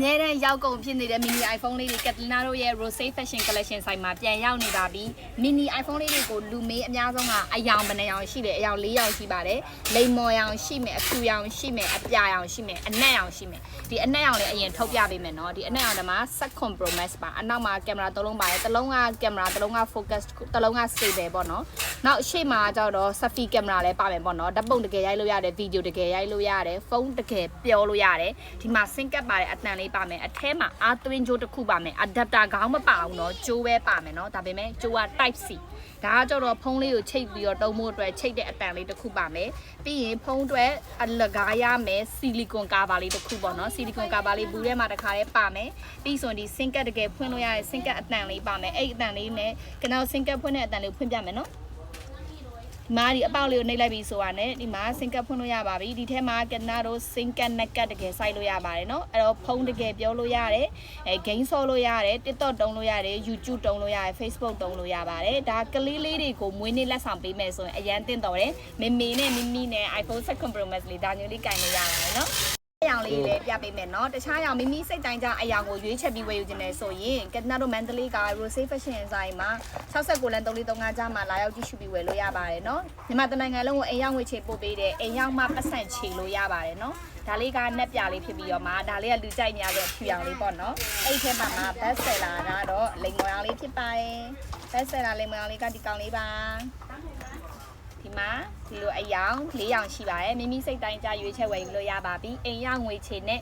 မြဲတမ်းရောက်ကုန်ဖြစ်နေတဲ့ mini iPhone လေးတွေ Catalina တို့ရဲ့ Rose Fashion Collection ဆိုင်မှာပြန်ရောက်နေပါပြီ mini iPhone လေးတွေကိုလူမေးအများဆုံးကအယောင်ဘယ်နှယောင်ရှိတယ်အယောင်၄ယောင်ရှိပါတယ်လိမ်မော်ယောင်ရှိမယ်အဖြူယောင်ရှိမယ်အပြာယောင်ရှိမယ်အနက်ယောင်ရှိမယ်ဒီအနက်ယောင်လေးအရင်ထုတ်ပြပေးမယ်နော်ဒီအနက်ယောင်တမှာ7 Pro Max ပါအနောက်မှာကင်မရာတစ်လုံးပါတယ်တစ်လုံးကကင်မရာတစ်လုံးက focus တစ်လုံးက stable ပေါ့နော်နောက်ရှေ့မှာကျတော့ selfie camera လည်းပါမယ်ပေါ့နော်ဓာတ်ပုံတကယ်ရိုက်လို့ရတယ်ဗီဒီယိုတကယ်ရိုက်လို့ရတယ်ဖုန်းတကယ်ပြောလို့ရတယ်ဒီမှာ sync ကပ်ပါတယ်အတန်လေးပါမယ်အထဲမှာအာသွင်းကြိုးတစ်ခုပါမယ် adapter ခေါင်းမပါအောင်နော်ကြိုးပဲပါမယ်နော်ဒါပေမဲ့ကြိုးက type C ဒါကကြတော့ဖုန်းလေးကိုချိတ်ပြီးတော့တုံးဖို့အတွက်ချိတ်တဲ့အတန်လေးတစ်ခုပါမယ်ပြီးရင်ဖုန်းအတွက်အလကားရမယ်ဆီလီကွန်ကာဗာလေးတစ်ခုပေါ့နော်ဆီလီကွန်ကာဗာလေးဘူးထဲမှာတစ်ခါလေးပါမယ်ပြီးဆိုရင်ဒီ sync ကပ်တကယ်ဖွင့်လို့ရတဲ့ sync ကပ်အတန်လေးပါမယ်အဲ့ဒီအတန်လေးနဲ့ကနောက် sync ကပ်ဖွင့်တဲ့အတန်လေးကိုဖွင့်ပြမယ်နော် ဒီမှာဒီအပေါက်လေးကိုနှိပ်လိုက်ပြီဆိုတာနဲ့ဒီမှာစင်ကပ်ဖွင့်လို့ရပါပြီဒီထဲမှာကနာတို့စင်ကပ်နက်ကတ်တကယ်စိုက်လို့ရပါတယ်เนาะအဲ့တော့ဖုန်းတကယ်ပြောလို့ရတယ်အဲ game ဆော့လို့ရတယ် TikTok တုံးလို့ရတယ် YouTube တုံးလို့ရတယ် Facebook တုံးလို့ရပါတယ်ဒါကလေးလေးတွေကိုမွေးနေ့လက်ဆောင်ပေးမယ်ဆိုရင်အရန်တင်တော်တယ်မေမေနဲ့မိမိနဲ့ iPhone 7 Pro Max လေးဒါမျိုးလေးကင်လို့ရပါတယ်เนาะ အရာလေးလည်းပြပေးမယ်နော်တခြားအရာမိမိစိတ်တိုင်းကြအရာကိုရွေးချက်ပြီးဝယ်ယူခြင်းနဲ့ဆိုရင်ကနတို့မန္တလေးက Rose Fashion ဆိုင်မှာ69လမ်း335ကျမှလာရောက်ကြည့်ရှုပြီးဝယ်လို့ရပါတယ်နော်မြန်မာတနိုင်ငံလုံးကိုအိမ်ရောက်ငွေချေပို့ပေးတယ်အိမ်ရောက်မှပတ်စံချေလို့ရပါတယ်နော်ဒါလေးကနက်ပြလေးဖြစ်ပြီးတော့မှဒါလေးကလူကြိုက်များတဲ့ဖြူရောင်လေးပေါ့နော်အဲ့ထဲမှာမှာဘတ်ဆယ်လာကတော့လိမ်မောင်ရောင်လေးဖြစ်ပါတယ်ဘတ်ဆယ်လာလိမ်မောင်ရောင်လေးကဒီကောင်လေးပါဒီမှာ ဒီလိုအယောင်၄ယောင်ရှိပါတယ်မိမိစိတ်တိုင်းကြရွေးချက်ဝယ်ယူလို့ရပါပြီအိမ်ရငွေချေနဲ့